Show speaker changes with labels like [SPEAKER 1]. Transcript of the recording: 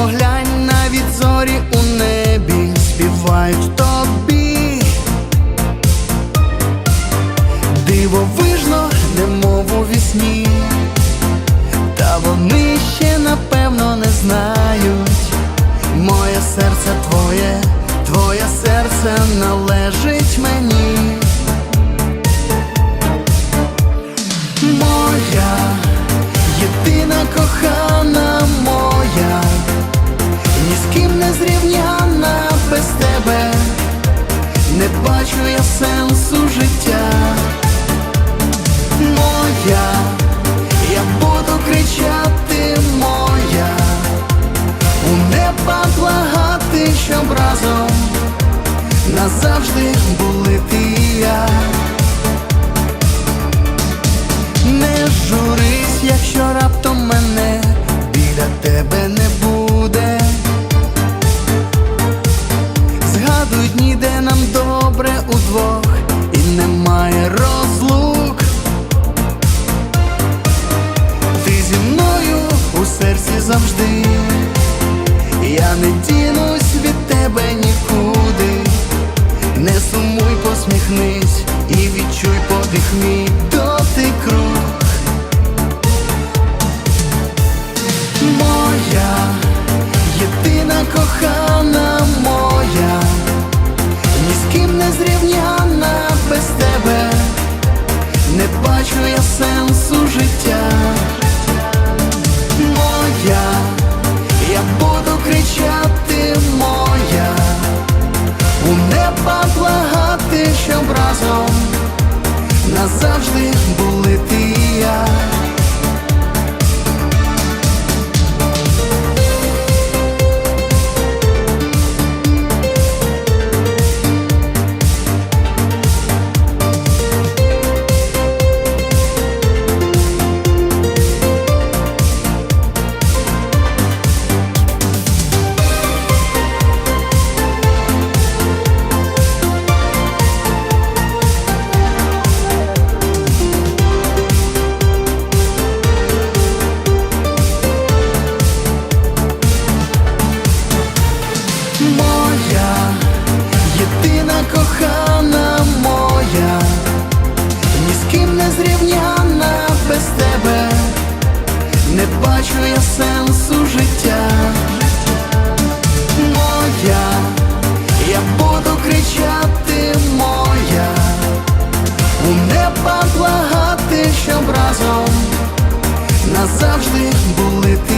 [SPEAKER 1] поглянь навіть зорі у небі, співають тобі, дивовижно, немов у вісні, та вони ще напевно не знають. Моє серце твоє, твоє серце належить мені. ким не зрівняна без тебе, не бачу я сенсу життя, моя, я буду кричати, моя, у неба благати, щоб разом назавжди були ти і я. Не Дні, нам добре удвох і немає розлук. Ти зі мною у серці завжди, я не дінусь від тебе нікуди. Не сумуй, посміхнись і відчуй подих мій з зрівняна без тебе, не бачу я сенсу життя. Зрівняна без тебе, не бачу я сенсу життя. Моя, я буду кричати моя, у неба благати, щоб разом назавжди були.